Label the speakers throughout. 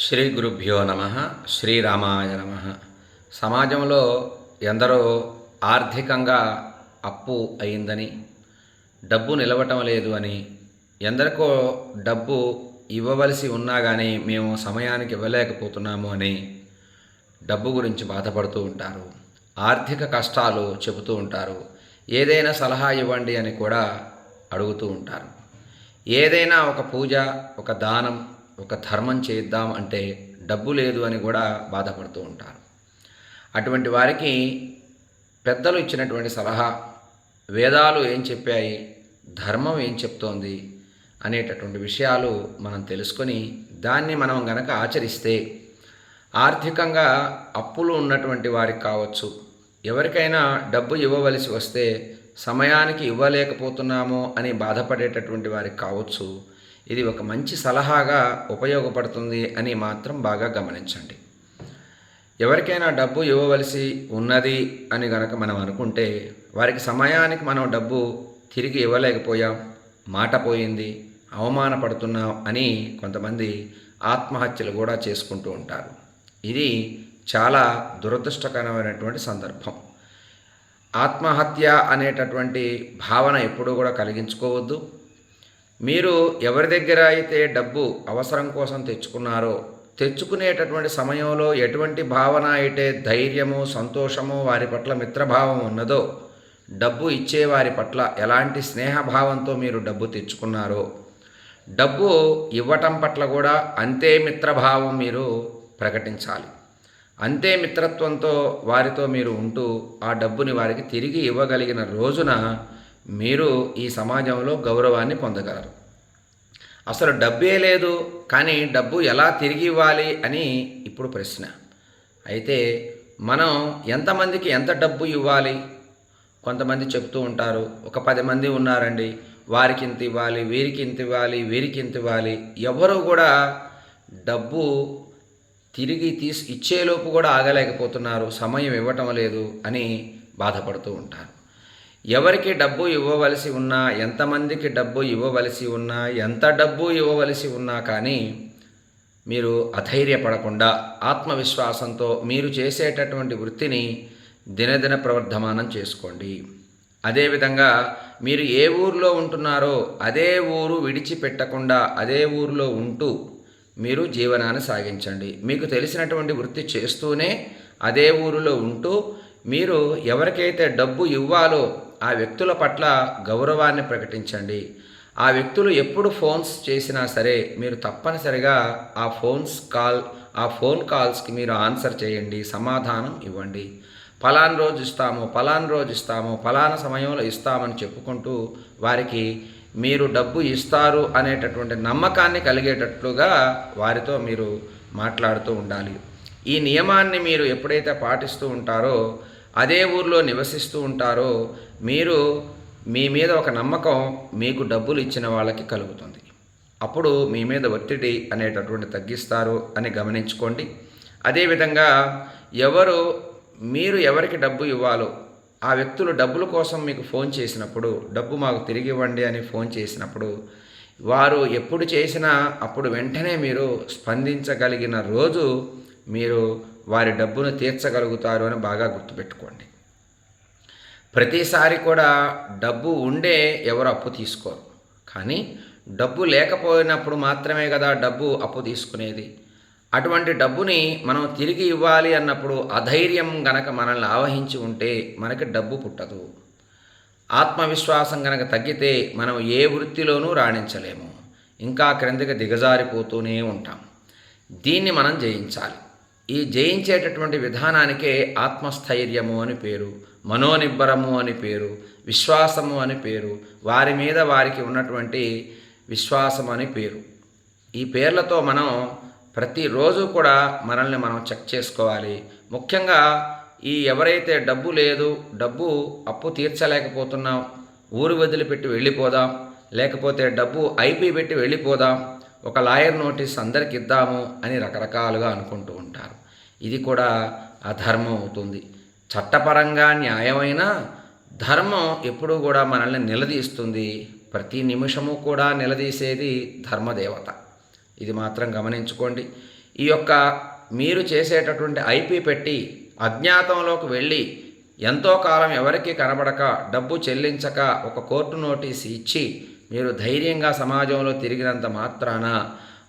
Speaker 1: శ్రీ గురుభ్యో నమ శ్రీరామాయ నమ. సమాజంలో ఎందరో ఆర్థికంగా అప్పు అయిందని డబ్బు నిలవటం లేదు అని ఎందరికో డబ్బు ఇవ్వవలసి ఉన్నా కానీ మేము సమయానికి ఇవ్వలేకపోతున్నాము అని డబ్బు గురించి బాధపడుతూ ఉంటారు. ఆర్థిక కష్టాలు చెబుతూ ఉంటారు. ఏదైనా సలహా ఇవ్వండి అని కూడా అడుగుతూ ఉంటారు. ఏదైనా ఒక పూజ ఒక దానం ఒక ధర్మం చేద్దాం అంటే డబ్బు లేదు అని కూడా బాధపడుతూ ఉంటారు. అటువంటి వారికి పెద్దలు ఇచ్చినటువంటి సలహా వేదాలు ఏం చెప్పాయి ధర్మం ఏం చెప్తోంది అనేటటువంటి విషయాలు మనం తెలుసుకొని దాన్ని మనం గనక ఆచరిస్తే ఆర్థికంగా అప్పులు ఉన్నటువంటి వారికి కావచ్చు ఎవరికైనా డబ్బు ఇవ్వవలసి వస్తే సమయానికి ఇవ్వలేకపోతున్నామో అని బాధపడేటటువంటి వారికి కావచ్చు ఇది ఒక మంచి సలహాగా ఉపయోగపడుతుంది అని మాత్రం బాగా గమనించండి. ఎవరికైనా డబ్బు ఇవ్వవలసి ఉన్నది అని గనక మనం అనుకుంటే వారికి సమయానికి మనం డబ్బు తిరిగి ఇవ్వలేకపోయాం మాట పోయింది అవమానపడుతున్నాం అని కొంతమంది ఆత్మహత్యలు కూడా చేసుకుంటూ ఉంటారు. ఇది చాలా దురదృష్టకరమైనటువంటి సందర్భం. ఆత్మహత్య అనేటటువంటి భావన ఎప్పుడూ కూడా కలిగించుకోవద్దు. మీరు ఎవరి దగ్గర అయితే డబ్బు అవసరం కోసం తెచ్చుకున్నారో తెచ్చుకునేటటువంటి సమయంలో ఎటువంటి భావన అయితే ధైర్యము సంతోషము వారి పట్ల మిత్రభావం ఉన్నదో డబ్బు ఇచ్చే వారి పట్ల ఎలాంటి స్నేహభావంతో మీరు డబ్బు తెచ్చుకున్నారో డబ్బు ఇవ్వటం పట్ల కూడా అంతే మిత్రభావం మీరు ప్రకటించాలి. అంతే మిత్రత్వంతో వారితో మీరు ఉంటూ ఆ డబ్బుని వారికి తిరిగి ఇవ్వగలిగిన రోజున మీరు ఈ సమాజంలో గౌరవాన్ని పొందగలరు. అసలు డబ్బే లేదు కానీ డబ్బు ఎలా తిరిగి ఇవ్వాలి అని ఇప్పుడు ప్రశ్న. అయితే మనం ఎంతమందికి ఎంత డబ్బు ఇవ్వాలి? కొంతమంది చెప్తూ ఉంటారు ఒక పది మంది ఉన్నారండి వారికి ఇంత ఇవ్వాలి వీరికి ఇంత ఇవ్వాలి వీరికి ఇంత ఇవ్వాలి. ఎవరు కూడా డబ్బు తిరిగి తీసి ఇచ్చేలోపు కూడా ఆగలేకపోతున్నారు సమయం ఇవ్వటం లేదు అని బాధపడుతూ ఉంటారు. ఎవరికి డబ్బు ఇవ్వవలసి ఉన్నా ఎంతమందికి డబ్బు ఇవ్వవలసి ఉన్నా ఎంత డబ్బు ఇవ్వవలసి ఉన్నా కానీ మీరు అధైర్యపడకుండా ఆత్మవిశ్వాసంతో మీరు చేసేటటువంటి వృత్తిని దినదిన ప్రవర్ధమానం చేసుకోండి. అదేవిధంగా మీరు ఏ ఊరిలో ఉంటున్నారో అదే ఊరు విడిచిపెట్టకుండా అదే ఊరిలో ఉంటూ మీరు జీవనాన్ని సాగించండి. మీకు తెలిసినటువంటి వృత్తి చేస్తూనే అదే ఊరిలో ఉంటూ మీరు ఎవరికైతే డబ్బు ఇవ్వాలో ఆ వ్యక్తుల పట్ల గౌరవాన్ని ప్రకటించండి. ఆ వ్యక్తులు ఎప్పుడు ఫోన్స్ చేసినా సరే మీరు తప్పనిసరిగా ఆ ఫోన్స్ కాల్ ఆ ఫోన్ కాల్స్కి మీరు ఆన్సర్ చేయండి సమాధానం ఇవ్వండి. ఫలాన్ రోజు ఇస్తాము ఫలాన్ రోజు ఇస్తాము ఫలానా సమయంలో ఇస్తామని చెప్పుకుంటూ వారికి మీరు డబ్బు ఇస్తారు అనేటటువంటి నమ్మకాన్ని కలిగేటట్లుగా వారితో మీరు మాట్లాడుతూ ఉండాలి. ఈ నియమాన్ని మీరు ఎప్పుడైతే పాటిస్తూ ఉంటారో అదే ఊర్లో నివసిస్తూ ఉంటారో మీరు మీ మీద ఒక నమ్మకం మీకు డబ్బులు ఇచ్చిన వాళ్ళకి కలుగుతుంది. అప్పుడు మీ మీద ఒత్తిడి అనేటటువంటి తగ్గిస్తారు అని గమనించుకోండి. అదేవిధంగా ఎవరు మీరు ఎవరికి డబ్బు ఇవ్వాలో ఆ వ్యక్తులు డబ్బుల కోసం మీకు ఫోన్ చేసినప్పుడు డబ్బు మాకు తిరిగి ఇవ్వండి అని ఫోన్ చేసినప్పుడు వారు ఎప్పుడు చేసినా అప్పుడు వెంటనే మీరు స్పందించగలిగిన రోజు మీరు వారి డబ్బును తీర్చగలుగుతారు అని బాగా గుర్తుపెట్టుకోండి. ప్రతిసారి కూడా డబ్బు ఉండే ఎవరు అప్పు తీసుకోరు. కానీ డబ్బు లేకపోయినప్పుడు మాత్రమే కదా డబ్బు అప్పు తీసుకునేది. అటువంటి డబ్బుని మనం తిరిగి ఇవ్వాలి అన్నప్పుడు అధైర్యం గనక మనల్ని ఆవహించి ఉంటే మనకి డబ్బు పుట్టదు. ఆత్మవిశ్వాసం గనక తగ్గితే మనం ఏ వృత్తిలోనూ రాణించలేము. ఇంకా క్రిందికి దిగజారిపోతూనే ఉంటాం. దీన్ని మనం జయించాలి. ఈ జయించేటటువంటి విధానానికే ఆత్మస్థైర్యము అని పేరు మనోనిబ్బరము అని పేరు విశ్వాసము అని పేరు వారి మీద వారికి ఉన్నటువంటి విశ్వాసం అని పేరు. ఈ పేర్లతో మనం ప్రతిరోజు కూడా మనల్ని మనం చెక్ చేసుకోవాలి. ముఖ్యంగా ఈ ఎవరైతే డబ్బు లేదు డబ్బు అప్పు తీర్చలేకపోతున్నాం ఊరు వదిలిపెట్టి వెళ్ళిపోదాం లేకపోతే డబ్బు ఐపీ పెట్టి వెళ్ళిపోదాం ఒక లాయర్ నోటీస్ అందరికి ఇద్దాము అని రకరకాలుగా అనుకుంటూ ఉంటారు. ఇది కూడా అధర్మం అవుతుంది. చట్టపరంగా న్యాయమైన ధర్మం ఎప్పుడూ కూడా మనల్ని నిలదీస్తుంది. ప్రతి నిమిషము కూడా నిలదీసేది ధర్మదేవత. ఇది మాత్రం గమనించుకోండి. ఈ యొక్క మీరు చేసేటటువంటి ఐపీ పెట్టి అజ్ఞాతంలోకి వెళ్ళి ఎంతో కాలం ఎవరికి కనబడక డబ్బు చెల్లించక ఒక కోర్టు నోటీస్ ఇచ్చి మీరు ధైర్యంగా సమాజంలో తిరిగినంత మాత్రాన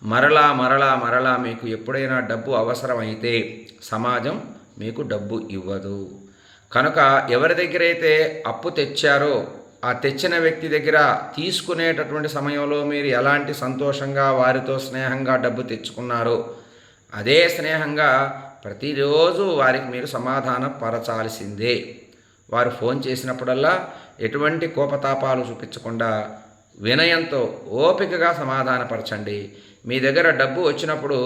Speaker 1: మరలా మరలా మరలా మీకు ఎప్పుడైనా డబ్బు అవసరమైతే సమాజం మీకు డబ్బు ఇవ్వదు. కనుక ఎవరి దగ్గర అయితే అప్పు తెచ్చారో ఆ తెచ్చిన వ్యక్తి దగ్గర తీసుకునేటటువంటి సమయంలో మీరు ఎలాంటి సంతోషంగా వారితో స్నేహంగా డబ్బు తెచ్చుకున్నారో అదే స్నేహంగా ప్రతిరోజు వారికి మీరు సమాధాన పరచాల్సిందే. వారు ఫోన్ చేసినప్పుడల్లా ఎటువంటి కోపతాపాలు చూపించకుండా వినయంతో ఓపికగా సమాధానపరచండి. మీ దగ్గర డబ్బు వచ్చినప్పుడు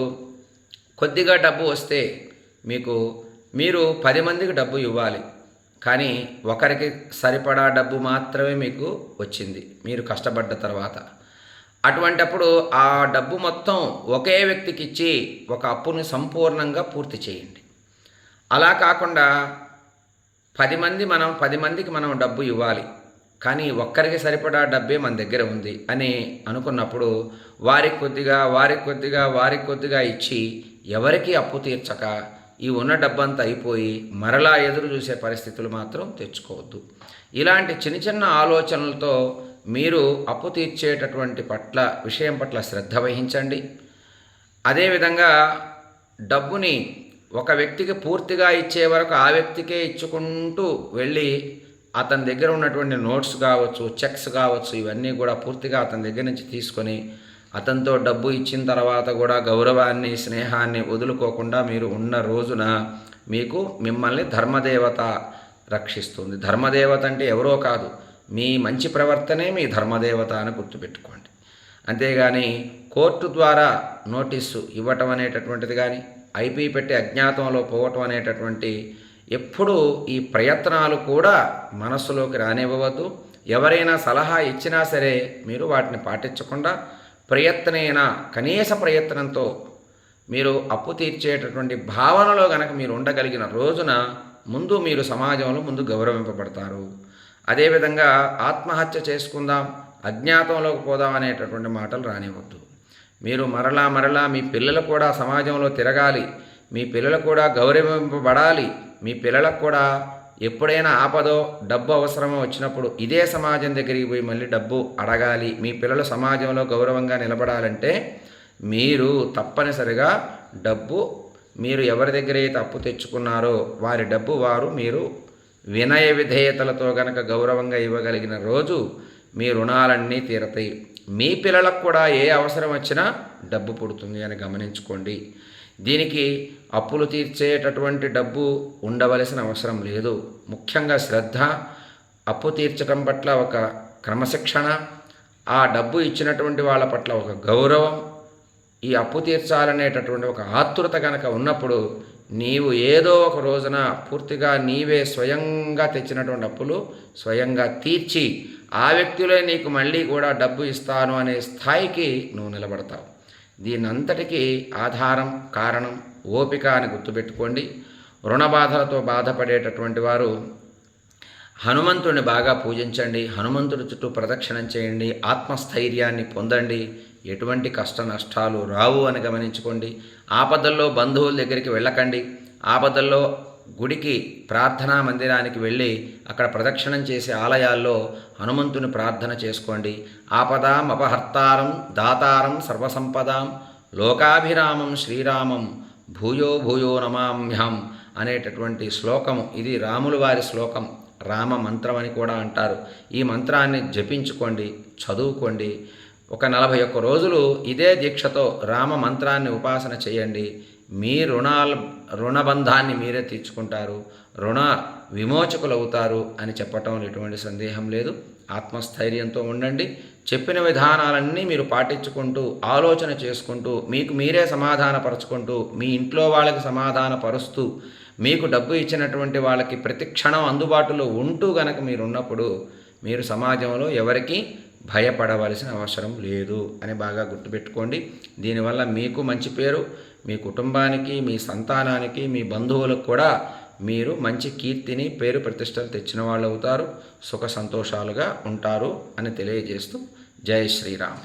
Speaker 1: కొద్దిగా డబ్బు వస్తే మీకు మీరు పది మందికి డబ్బు ఇవ్వాలి. కానీ ఒకరికి సరిపడా డబ్బు మాత్రమే మీకు వచ్చింది. మీరు కష్టపడ్డ తర్వాత. అటువంటప్పుడు ఆ డబ్బు మొత్తం ఒకే వ్యక్తికి ఇచ్చి ఒక అప్పుని సంపూర్ణంగా పూర్తి చేయండి. అలా కాకుండా పది మంది మనం పది మందికి మనం డబ్బు ఇవ్వాలి. కానీ ఒక్కరికి సరిపడా డబ్బే మన దగ్గర ఉంది అని అనుకున్నప్పుడు వారికి కొద్దిగా వారికి కొద్దిగా వారికి కొద్దిగా ఇచ్చి ఎవరికి అప్పు తీర్చక ఈ ఉన్న డబ్బంతా అయిపోయి మరలా ఎదురు చూసే పరిస్థితులు మాత్రం తెచ్చుకోవద్దు. ఇలాంటి చిన్న చిన్న ఆలోచనలతో మీరు అప్పు తీర్చేటటువంటి పట్ల విషయం పట్ల శ్రద్ధ వహించండి. అదేవిధంగా డబ్బుని ఒక వ్యక్తికి పూర్తిగా ఇచ్చే వరకు ఆ వ్యక్తికే ఇచ్చుకుంటూ వెళ్ళి అతని దగ్గర ఉన్నటువంటి నోట్స్ కావచ్చు చెక్స్ కావచ్చు ఇవన్నీ కూడా పూర్తిగా అతని దగ్గర నుంచి తీసుకొని అతనితో డబ్బు ఇచ్చిన తర్వాత కూడా గౌరవాన్ని స్నేహాన్ని వదులుకోకుండా మీరు ఉన్న రోజున మీకు మిమ్మల్ని ధర్మదేవత రక్షిస్తుంది. ధర్మదేవత అంటే ఎవరో కాదు మీ మంచి ప్రవర్తనే మీ ధర్మదేవత అని గుర్తుపెట్టుకోండి. అంతేగాని కోర్టు ద్వారా నోటీసు ఇవ్వటం అనేటటువంటిది కానీ ఐపీ పెట్టి అజ్ఞాతంలో పోవటం అనేటటువంటి ఎప్పుడు ఈ ప్రయత్నాలు కూడా మనసులోకి రానివ్వవద్దు. ఎవరైనా సలహా ఇచ్చినా సరే మీరు వాటిని పాటించకుండా ప్రయత్నైన కనీస ప్రయత్నంతో మీరు అప్పు తీర్చేటటువంటి భావనలో గనక మీరు ఉండగలిగిన రోజున ముందు మీరు సమాజంలో ముందు గౌరవింపబడతారు. అదేవిధంగా ఆత్మహత్య చేసుకుందాం అజ్ఞాతంలోకి పోదాం అనేటటువంటి మాటలు రానివ్వద్దు. మీరు మరలా మరలా మీ పిల్లలు కూడా సమాజంలో తిరగాలి మీ పిల్లలు కూడా గౌరవింపబడాలి మీ పిల్లలకు కూడా ఎప్పుడైనా ఆపదో డబ్బు అవసరమో వచ్చినప్పుడు ఇదే సమాజం దగ్గరికి పోయి మళ్ళీ డబ్బు అడగాలి. మీ పిల్లలు సమాజంలో గౌరవంగా నిలబడాలంటే మీరు తప్పనిసరిగా డబ్బు మీరు ఎవరి దగ్గర అయితే అప్పు తెచ్చుకున్నారో వారి డబ్బు వారు మీరు వినయ విధేయతలతో గనక గౌరవంగా ఇవ్వగలిగిన రోజు మీ రుణాలన్నీ తీరతాయి. మీ పిల్లలకు కూడా ఏ అవసరం వచ్చినా డబ్బు పుడుతుంది అని గమనించుకోండి. దీనికి అప్పులు తీర్చేటటువంటి డబ్బు ఉండవలసిన అవసరం లేదు. ముఖ్యంగా శ్రద్ధ అప్పు తీర్చడం పట్ల ఒక క్రమశిక్షణ ఆ డబ్బు ఇచ్చినటువంటి వాళ్ళ పట్ల ఒక గౌరవం ఈ అప్పు తీర్చాలనేటటువంటి ఒక ఆతురత కనుక ఉన్నప్పుడు నీవు ఏదో ఒక రోజున పూర్తిగా నీవే స్వయంగా తెచ్చినటువంటి అప్పులు స్వయంగా తీర్చి ఆ వ్యక్తిలో నీకు మళ్ళీ కూడా డబ్బు ఇస్తాను అనే స్థాయికి నువ్వు నిలబడతావు. దీనంతటికీ ఆధారం కారణం ఓపిక అని గుర్తుపెట్టుకోండి. రుణ బాధలతో బాధపడేటటువంటి వారు హనుమంతుడిని బాగా పూజించండి. హనుమంతుడి చుట్టూ ప్రదక్షిణం చేయండి. ఆత్మస్థైర్యాన్ని పొందండి. ఎటువంటి కష్ట నష్టాలు రావు అని గమనించుకోండి. ఆపదల్లో బంధువుల దగ్గరికి వెళ్ళకండి. ఆపదల్లో గుడికి ప్రార్థనా మందిరానికి వెళ్ళి అక్కడ ప్రదక్షిణం చేసే ఆలయాల్లో హనుమంతుని ప్రార్థన చేసుకోండి. ఆపదాం అపహర్తారం దాతారం సర్వసంపదాం లోకాభిరామం శ్రీరామం భూయో భూయో నమామ్యం అనేటటువంటి శ్లోకము. ఇది రాముల వారి శ్లోకం. రామ మంత్రం అని కూడా అంటారు. ఈ మంత్రాన్ని జపించుకోండి చదువుకోండి. ఒక నలభై ఒక్క రోజులు ఇదే దీక్షతో రామ మంత్రాన్ని ఉపాసన చేయండి. మీ రుణాల రుణబంధాన్ని మీరే తీర్చుకుంటారు రుణ విమోచకులు అవుతారు అని చెప్పటంలో ఎటువంటి సందేహం లేదు. ఆత్మస్థైర్యంతో ఉండండి. చెప్పిన విధానాలన్నీ మీరు పాటించుకుంటూ ఆలోచన చేసుకుంటూ మీకు మీరే సమాధానపరచుకుంటూ మీ ఇంట్లో వాళ్ళకి సమాధానపరుస్తూ మీకు డబ్బు ఇచ్చినటువంటి వాళ్ళకి ప్రతి క్షణం అందుబాటులో ఉంటూ గనక మీరు ఉన్నప్పుడు మీరు సమాజంలో ఎవరికి భయపడవలసిన అవసరం లేదు అని బాగా గుర్తుపెట్టుకోండి. దీనివల్ల మీకు మంచి పేరు మీ కుటుంబానికి మీ సంతానానికి మీ బంధువులకు కూడా మీరు మంచి కీర్తిని పేరు ప్రతిష్టలు తెచ్చిన వాళ్ళు అవుతారు. సుఖ సంతోషాలుగా ఉంటారు అని తెలియజేస్తూ జై శ్రీరామ్.